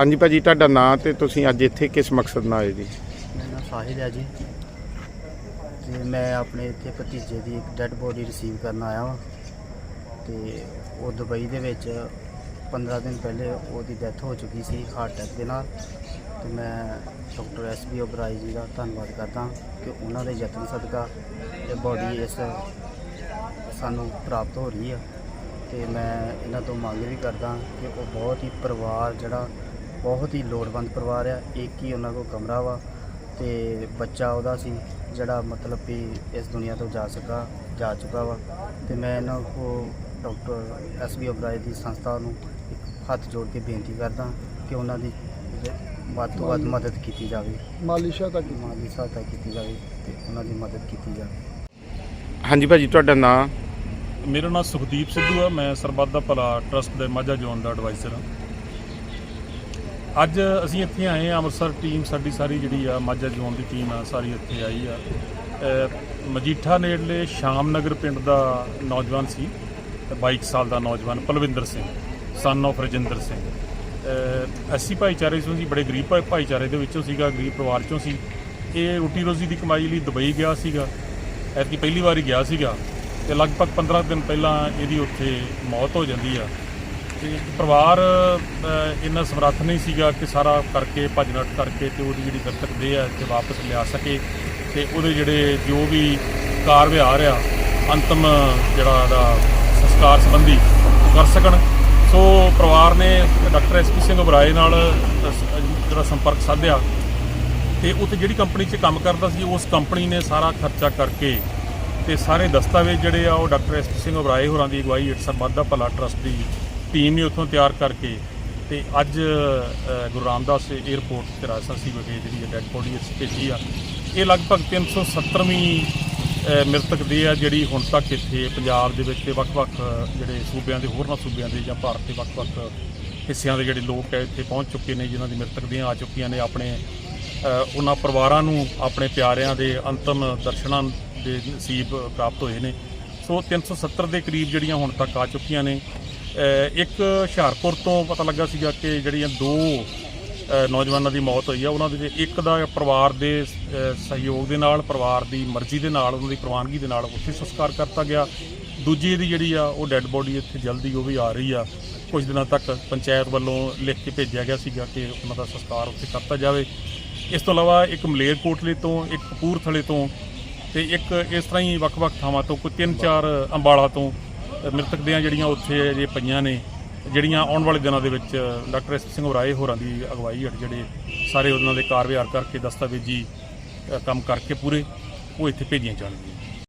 ਹਾਂਜੀ ਭਾਜੀ, ਤੁਹਾਡਾ ਨਾਂ ਤੇ ਤੁਸੀਂ ਅੱਜ ਇੱਥੇ ਕਿਸ ਮਕਸਦ ਨਾਲ ਆਏ ਜੀ? ਮੇਰਾ ਨਾਮ ਸਾਹਿਲ ਹੈ ਜੀ। ਤੇ ਮੈਂ ਆਪਣੇ ਇੱਥੇ ਭਤੀਜੇ ਦੀ ਇੱਕ ਡੈੱਡ ਬੋਡੀ ਰਿਸੀਵ ਕਰਨ ਆਇਆ ਹਾਂ ਤੇ ਉਹ ਦੁਬਈ ਦੇ ਵਿੱਚ 15 ਦਿਨ ਪਹਿਲੇ ਉਹਦੀ ਡੈਥ ਹੋ ਚੁੱਕੀ ਸੀ ਹਾਰਟ ਅਟੈਕ ਦੇ ਨਾਲ। ਤੇ ਮੈਂ ਡਾਕਟਰ ਐਸ ਬੀ ਓਬਰਾਈ ਜੀ ਦਾ ਧੰਨਵਾਦ ਕਰਦਾ ਕਿ ਉਹਨਾਂ ਦੇ ਯਤਨ ਸਦਕਾ ਇਹ ਬੋਡੀ ਇਸ ਸਾਨੂੰ ਪ੍ਰਾਪਤ ਹੋ ਰਹੀ ਆ। ਤੇ ਮੈਂ ਇਹਨਾਂ ਤੋਂ ਮੰਗ ਵੀ ਕਰਦਾ ਕਿ ਉਹ ਬਹੁਤ ਹੀ ਪਰਿਵਾਰ ਜਿਹੜਾ ਬਹੁਤ ਹੀ ਲੋੜਵੰਦ ਪਰਿਵਾਰ ਆ ਇੱਕ ਹੀ ਉਹਨਾਂ ਕੋਲ ਕਮਰਾ ਵਾ ਤੇ ਬੱਚਾ ਉਹਦਾ ਸੀ ਜਿਹੜਾ ਮਤਲਬ ਵੀ ਇਸ ਦੁਨੀਆ ਤੋਂ ਜਾ ਸਕਾ ਜਾ ਚੁੱਕਾ ਵਾ ਤੇ ਮੈਂ ਇਹਨਾਂ ਕੋ ਡਾਕਟਰ ਐਸ ਬੀ ਓਬਰਾਏ ਦੀ ਸੰਸਥਾ ਨੂੰ ਇੱਕ ਹੱਥ ਜੋੜ ਕੇ ਬੇਨਤੀ ਕਰਦਾ ਕਿ ਉਹਨਾਂ ਦੀ ਵੱਧ ਤੋਂ ਵੱਧ ਮਦਦ ਕੀਤੀ ਜਾਵੇ। ਮਾਲੀ ਸਹਾਇਤਾ ਕੀਤੀ। ਮਾਲੀ ਸਹਾਇਤਾ ਕੀਤੀ ਜਾਵੇ ਤੇ ਉਹਨਾਂ ਦੀ ਮਦਦ ਕੀਤੀ ਜਾਵੇ। ਹਾਂਜੀ ਭਾਜੀ ਤੁਹਾਡਾ ਨਾਂ? ਮੇਰਾ ਨਾਮ ਸੁਖਦੀਪ ਸਿੱਧੂ ਆ ਮੈਂ ਸਰਬੱਤ ਦਾ ਭਲਾ ਟਰਸਟ ਦੇ ਮਾਝਾ ਜ਼ੋਨ ਦਾ ਐਡਵਾਈਜ਼ਰ ਹਾਂ ਅੱਜ ਅਸੀਂ ਇੱਥੇ ਆਏ ਹਾਂ, ਅੰਮ੍ਰਿਤਸਰ ਟੀਮ ਸਾਡੀ ਸਾਰੀ ਜਿਹੜੀ ਆ, ਮਾਝਾ ਜ਼ੋਨ ਦੀ ਟੀਮ ਆ, ਸਾਰੀ ਇੱਥੇ ਆਈ ਆ। ਮਜੀਠਾ ਨੇੜਲੇ ਸ਼ਾਮ ਨਗਰ ਪਿੰਡ ਦਾ ਨੌਜਵਾਨ ਸੀ ਤੇ 22 ਸਾਲ ਦਾ ਨੌਜਵਾਨ, ਪਲਵਿੰਦਰ ਸਿੰਘ ਸਨ of ਰਜਿੰਦਰ ਸਿੰਘ। ਐਸੀ ਭਾਈਚਾਰੇ ਚੋਂ ਸੀ, ਬੜੇ ਗਰੀਬ ਭਾਈ- ਭਾਈਚਾਰੇ ਦੇ ਵਿੱਚੋਂ ਸੀਗਾ, ਗਰੀਬ ਪਰਿਵਾਰ ਚੋਂ ਸੀ। ਇਹ ਰੋਟੀ ਰੋਜ਼ੀ ਦੀ ਕਮਾਈ ਲਈ ਦੁਬਈ ਗਿਆ ਸੀਗਾ, ਐਤਕੀ ਪਹਿਲੀ ਵਾਰੀ ਗਿਆ ਸੀਗਾ ਤੇ ਲਗਭਗ 15 ਦਿਨ ਪਹਿਲਾਂ ਇਹਦੀ ਉੱਥੇ ਮੌਤ ਹੋ ਜਾਂਦੀ ਆ। ਤੇ ਪਰਿਵਾਰ ਇੰਨਾ ਸਮਰੱਥ ਨਹੀਂ ਸੀਗਾ ਕਿ ਸਾਰਾ ਕਰਕੇ ਭੱਜ ਨੱਠ ਕਰਕੇ ਤੇ ਉਹਦੀ ਜਿਹੜੀ ਦਰਤਕ ਦੇ ਆ ਤੇ ਵਾਪਸ ਲਿਆ ਸਕੇ ਤੇ ਉਹਦੇ ਜਿਹੜੇ ਜੋ ਵੀ ਕਾਰ ਵਿਹਾਰ ਆ, ਅੰਤਮ ਜਿਹੜਾ ਦਾ ਸੰਸਕਾਰ ਸੰਬੰਧੀ ਉਹ ਕਰ ਸਕਣ। ਸੋ ਪਰਿਵਾਰ ਨੇ ਡਾਕਟਰ ਐਸਪੀ ਸਿੰਘ ਉਬਰਾਏ ਨਾਲ ਜਿਹੜਾ ਸੰਪਰਕ ਸਾਧਿਆ ਤੇ ਉੱਥੇ ਜਿਹੜੀ ਕੰਪਨੀ 'ਚ ਕੰਮ ਕਰਦਾ ਸੀ, ਉਸ ਕੰਪਨੀ ਨੇ ਸਾਰਾ ਖਰਚਾ ਕਰਕੇ ਤੇ ਸਾਰੇ ਦਸਤਾਵੇਜ਼ ਜਿਹੜੇ ਆ, ਉਹ ਡਾਕਟਰ ਐਸ ਸਿੰਘ ਉਬਰਾਏ ਹੋਰਾਂ ਦੀ ਅਗਵਾਈ ਹੇਠ ਸਰਬੱਤ ਦਾ ਭਲਾ ਟਰਸਟ ਦੀ ਟੀਮ ਨੇ ਉੱਥੋਂ ਤਿਆਰ ਕਰਕੇ ਤੇ ਅੱਜ ਗੁਰੂ ਰਾਮਦਾਸ 에ਅਰਪੋਰਟ ਤੇ ਰਾਜਸਥਾਨੀ ਵਿਖੇ ਜਿਹੜੀ ਡੈਡ ਬੋਡੀ ਅਸੀਂ ਭੇਜੀ ਆ। ਇਹ ਲਗਭਗ 370ਵੀਂ ਅ, ਮ੍ਰਿਤਕ ਦੇ ਆ ਜਿਹੜੀ ਹੁਣ ਤੱਕ ਇੱਥੇ ਪੰਜਾਬ ਦੇ ਵਿੱਚ ਤੇ ਵੱਖ-ਵੱਖ ਜਿਹੜੇ ਸੂਬਿਆਂ ਦੇ ਹੋਰਨਾਂ ਸੂਬਿਆਂ ਦੇ ਜਾਂ ਭਾਰਤ ਦੇ ਵੱਖ-ਵੱਖ ਹਿੱਸਿਆਂ ਦੇ ਜਿਹੜੇ ਲੋਕ ਹੈ ਇੱਥੇ ਪਹੁੰਚ ਚੁੱਕੇ ਨੇ ਜਿਨ੍ਹਾਂ ਦੀ ਮ੍ਰਿਤਕ ਦੀਆਂ ਆ ਚੁੱਕੀਆਂ ਨੇ ਆਪਣੇ ਉਹਨਾਂ ਪਰਿਵਾਰਾਂ ਨੂੰ ਆਪਣੇ ਪਿਆਰਿਆਂ ਦੇ ਅੰਤਮ ਦਰਸ਼ਨਾਂ ਦੇ ਨਸੀਬ ਪ੍ਰਾਪਤ ਹੋਏ ਨੇ। ਸੋ 370 ਦੇ ਕਰੀਬ ਜਿਹੜੀਆਂ ਹੁਣ ਤੱਕ ਆ ਚੁੱਕੀਆਂ ਨੇ ਇੱਕ ਹੁਸ਼ਿਆਰਪੁਰ ਤੋਂ ਪਤਾ ਲੱਗਾ ਸੀਗਾ ਕਿ ਜਿਹੜੀਆਂ ਦੋ ਨੌਜਵਾਨਾਂ ਦੀ ਮੌਤ ਹੋਈ ਆ, ਉਹਨਾਂ ਦੇ ਵਿੱਚ ਇੱਕ ਦਾ ਪਰਿਵਾਰ ਦੇ ਸਹਿਯੋਗ ਦੇ ਨਾਲ, ਪਰਿਵਾਰ ਦੀ ਮਰਜ਼ੀ ਦੇ ਨਾਲ, ਉਹਨਾਂ ਦੀ ਪ੍ਰਵਾਨਗੀ ਦੇ ਨਾਲ ਉੱਥੇ ਸੰਸਕਾਰ ਕਰਤਾ ਗਿਆ। ਦੂਜੀ ਦੀ ਜਿਹੜੀ ਆ, ਉਹ ਡੈੱਡ ਬੋਡੀ ਇੱਥੇ ਜਲਦੀ ਉਹ ਵੀ ਆ ਰਹੀ ਆ। ਕੁਝ ਦਿਨਾਂ ਤੱਕ ਪੰਚਾਇਤ ਵੱਲੋਂ ਲਿਖ ਕੇ ਭੇਜਿਆ ਗਿਆ ਸੀਗਾ ਕਿ ਉਹਨਾਂ ਦਾ ਸੰਸਕਾਰ ਉੱਥੇ ਕਰਤਾ ਜਾਵੇ। ਇਸ ਤੋਂ ਇਲਾਵਾ ਇੱਕ ਮਲੇਰਕੋਟਲੇ ਤੋਂ, ਇੱਕ ਕਪੂਰਥਲੇ ਤੋਂ ਤੇ ਇੱਕ ਇਸ ਤਰ੍ਹਾਂ ਹੀ ਵੱਖ-ਵੱਖ ਥਾਵਾਂ ਤੋਂ, ਕੋਈ ਤਿੰਨ ਚਾਰ ਅੰਬਾਲਾ ਤੋਂ ਮ੍ਰਿਤਕ ਦੀਆਂ ਜਿਹੜੀਆਂ ਉੱਥੇ ਅਜੇ ਪਈਆਂ ਨੇ, ਜਿਹੜੀਆਂ ਆਉਣ ਵਾਲੇ ਦਿਨਾਂ ਦੇ ਵਿੱਚ ਡਾਕਟਰ ਐਸ ਸਿੰਘ ਉਰਾਏ ਹੋਰਾਂ ਦੀ ਅਗਵਾਈ ਹੇਠ ਜਿਹੜੇ ਸਾਰੇ ਉਹਨਾਂ ਦੇ ਕਾਰ ਵਿਹਾਰ ਕਰਕੇ ਦਸਤਾਵੇਜ਼ੀ ਕੰਮ ਕਰਕੇ ਪੂਰੇ ਉਹ ਇੱਥੇ ਭੇਜੀਆਂ ਜਾਣਗੀਆਂ।